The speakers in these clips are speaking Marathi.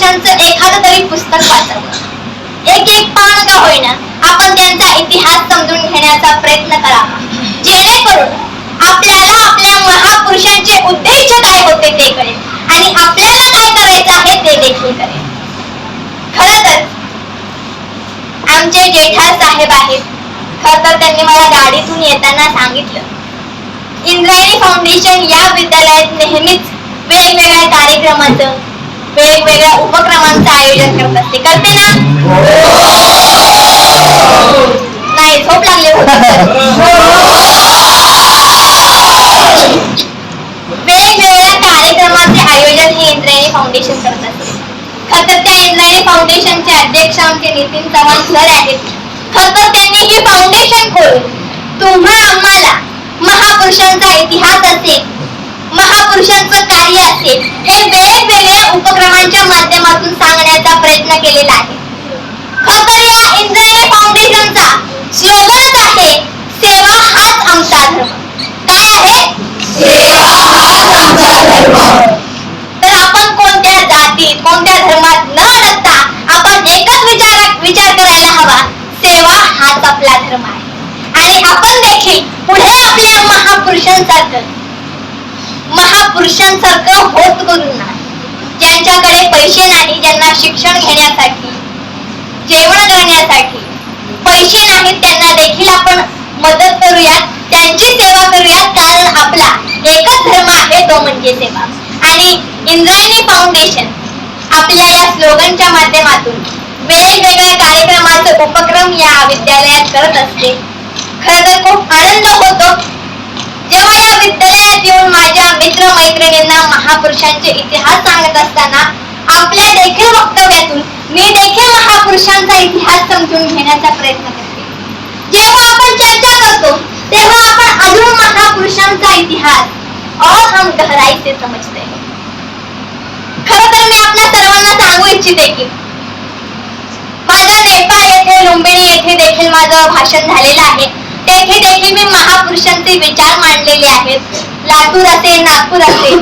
महापुरुषांचं एखादं तरी पुस्तक वाचावं. एक एक पान का होईना आपण त्यांचा इतिहास समजून घेण्याचा प्रयत्न करावा. जेणेकरून आपल्याला आपल्या महापुरुषांचे उद्देश काय होते ते कळेल आणि आपल्याला काय करायचं आहे ते देखील कळेल. खर तर आमचे जेठा साहेब आहेत. खर तर त्यांनी मला गाडीतून येताना सांगितलं. इंद्रायणी फाउंडेशन या विद्यालयात नेहमीच वेगवेगळ्या कार्यक्रमाचं वेगवेगळ्या उपक्रमांचं आयोजन करत असते. करते ना? नाही झोप लागले वेगवेगळ्या कार्यक्रमाचे आयोजन हे इंद्रायणी फाउंडेशन करत असते. खर तर त्या इंद्रायणी फाउंडेशनचे अध्यक्ष आमचे नितीन चव्हाण सर आहेत. खर तर त्यांनी ही फाउंडेशन खोलून तुम्हा आम्हाला महापुरुषांचा इतिहास असेल महापुरुषांचं कार्य असेल हे वेगवेगळ्या उपक्रमांच्या माध्यमातून सांगण्याचा प्रयत्न केलेला आहे. खर तर या इंद्रायणी फाउंडेशनचा स्लोगनच आहे सेवा हाच आमचा धर्म. काय आहे? तर आपण कोणत्या जातीत कोणत्या धर्मात न अडकता आपण एकच विचार विचार करायला हवा सेवा हाच आपला धर्म आहे. आणि आपण देखील पुढे आपल्या महापुरुषांसारखं महापुरुषांसारखं होत करून ना ज्यांच्याकडे पैसे नाही ज्यांना शिक्षण घेण्यासाठी जेवण करण्यासाठी पैसे नाहीत त्यांना देखील आपण मदत करूयात. त्यांची सेवा करूयात कारण आपला एकच धर्म आहे तो म्हणजे सेवा. आणि इंद्रायणी फाउंडेशन आपल्या या स्लोगनच्या माध्यमातून वेगवेगळ्या कार्यक्रमाचे उपक्रम या विद्यालयात करत असते. खरं तर खूप आनंद होतो. जेव्हा या विद्यालयात येऊन माझ्या मित्र मैत्रिणींना महापुरुषांचे इतिहास सांगत असताना आपल्या देखील वक्तव्यातून मी देखील महापुरुषांचा इतिहास समजून घेण्याचा प्रयत्न करते. जेव्हा आपण चर्चा करतो तेव्हा आपण अजून महापुरुषांचा इतिहास और हम गहराई से समजते. हैं तर मी आपल्या सर्वांना सांगू इच्छिते की माझं नेपाळ येथे लुंबिनी येथे देखील माझं भाषण झालेलं आहे. तेथे देखील मी महापुरुषांचे विचार मांडलेले आहेत. लातूर असेल नागपूर असेल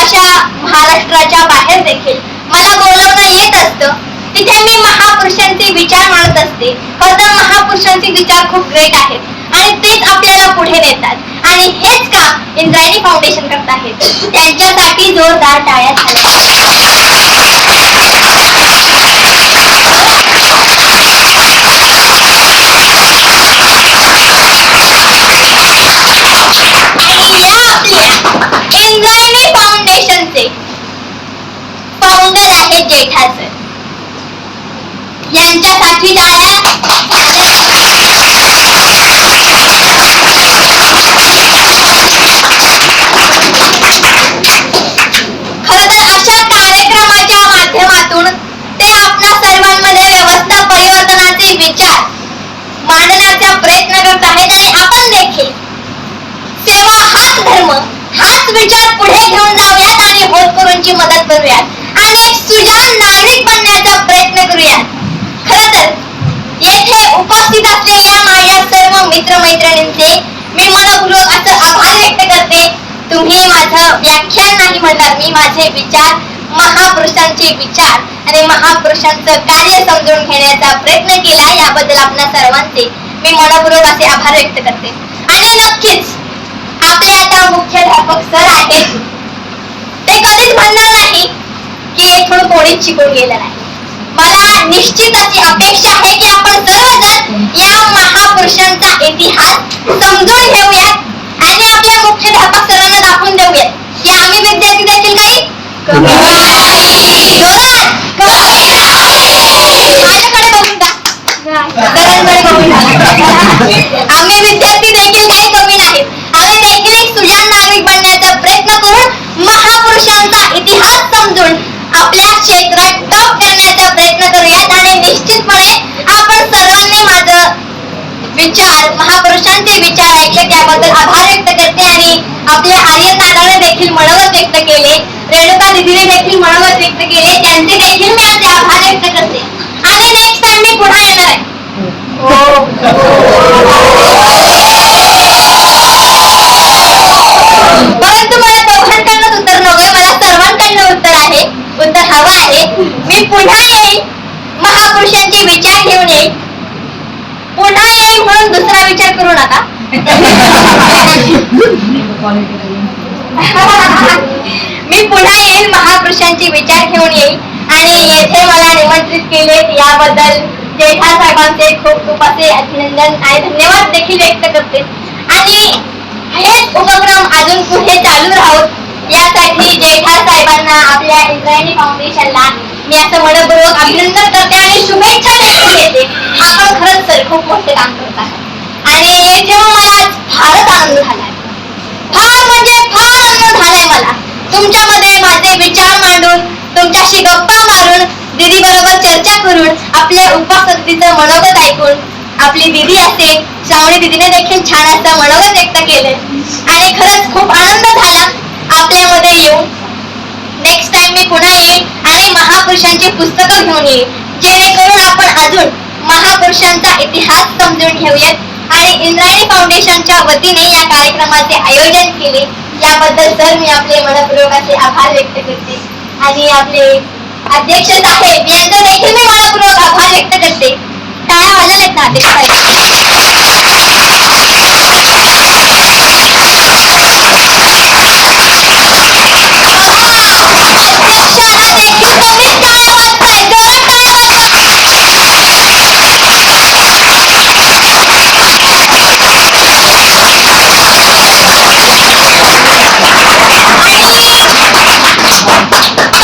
अशा महाराष्ट्राच्या बाहेर देखील मला बोलवता येत असतं. तिथे मी महापुरुषांचे विचार मांडत असते. खरं महापुरुषांचे विचार खूप ग्रेट आहेत आणि तेच आपल्याला पुढे नेतात. आणि हेच काम इंद्रायणी फाउंडेशन करत आहेत. त्यांच्यासाठी जोरदार टाळ्या झाल्या आणि या आपल्या इंद्रायणी फाउंडेशनचे फाउंडर आहेत जेठा सर यांच्यासाठी टाळ्या खरं तर अशा कार्यक्रमाच्या माध्यमातून ते आपल्या सर्वांमध्ये व्यवस्था परिवर्तनाचे विचार मांडण्याचा प्रयत्न करत आहेत आणि आपण देखील सेवा हाच धर्म हाच विचार पुढे घेऊन जाऊयात आणि होत होतकरूंची मदत करूयात. आणि एक सुजाण नागरिक बनण्याचा प्रयत्न करूयात. उपस्थित असलेल्या माझ्या सर्व मित्रमैत्रिणींचे मी मनपूर्वक असं आभार व्यक्त करते. तुम्ही माझं व्याख्यान नाही म्हणणार मी माझे विचार महापुरुषांचे विचार आणि महापुरुषांचं कार्य समजून घेण्याचा प्रयत्न केला याबद्दल आपल्या सर्वांचे मी मनपूर्वक असे आभार व्यक्त करते. आणि नक्कीच आपले आता मुख्याध्यापक सर आहेत. ते कधीच म्हणणार नाही की थोडं कोणीच शिकून गेलं नाही मला निश्चित अशी अपेक्षा आहे की आपण सर्वजण या महापुरुषांचा इतिहास समजून घेऊयात आणि आपल्या मुख्याध्यापक सरांना दाखवून देऊयात की आम्ही विद्यार्थी देखील काही. माझ्याकडे बघून? आम्ही विद्यार्थी देखील काही कमी नाहीत आम्ही देखील एक सुजाण नागरिक बनण्याचा प्रयत्न करून महापुरुषांचा इतिहास समजून आपल्या क्षेत्रात टॉप करण्याचा प्रयत्न करूयात आणि निश्चितपणे आपण सर्वांनी माझं विचार महापुरुषांचे विचार ऐकले त्याबद्दल आभार व्यक्त करते आणि आपल्या आर्य दादाने देखील मनोगत व्यक्त केले. रेणुका दिदीने देखील मनोगत व्यक्त केले. त्यांचे देखील मी असे आभार व्यक्त करते. आणि नेक्स्ट टाइम मी पुन्हा येणार आहे. हो परंतु मला दोघांकडनं उत्तर नको मला सर्वांकडनं उत्तर आहे उत्तर हवं आहे मी मी पुन्हा येईल महापुरुषांचे विचार घेऊन येईल पुन्हा येईल म्हणून दुसरा विचार करू नका मी पुन्हा येईल महापुरुषांचे विचार घेऊन येईल आणि येथे मला निमंत्रित केले याबद्दल जेठा साहेबांचे खूप खूप असे अभिनंदन आणि धन्यवाद देखील व्यक्त करते. आणि हेच उपक्रम अजून पुढे चालू राहोत यासाठी जेठा साहेबांना आपल्या इंद्रायणी फाउंडेशनला मी असं मनपूर्वक अभिनंदन करते आणि शुभेच्छा देखील देते. आपण खरंच सर खूप मोठे काम करत आहात आणि येथे मला आज फारच आनंद झाला फार म्हणजे फार आनंद झालाय मला. तुमच्यामध्ये माझे विचार मांडून तुमच्याशी गप्पा मारून दीदी बरोबर चर्चा करून आपल्या उपासक्तीचं मनोगत ऐकून आपली दीदी असेल श्रावणी दीदीने देखील छान असं मनोगत व्यक्त केले आणि खरंच खूप आनंद झाला आपल्यामध्ये येऊन. नेक्स्ट टाइम मी पुन्हा येईल आणि महापुरुषांची पुस्तकं घेऊन येईल जेणेकरून आपण अजून महापुरुषांचा इतिहास समजून घेऊयात. आणि इंद्रायणी फाउंडेशनच्या वतीने या कार्यक्रमाचे आयोजन केले. याबद्दल सर मी आपले मनपूर्वक असे आभार व्यक्त करते. आणि आपले अध्यक्ष साहेब यांचा देखील मी मनपूर्वक आभार व्यक्त करते. टाळ्या वाजवलेत ना अध्यक्ष साहेब अध्यक्षाला देखील तुम्हीच टाळ्या वाजताय जोरात टाळ्या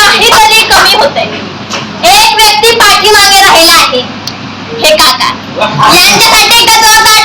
वाजवा काहीतरी कमी होतंय एक व्यक्ती पाठीमागे राहिला आहे हे काका. यांच्यासाठी एकदा जोरदार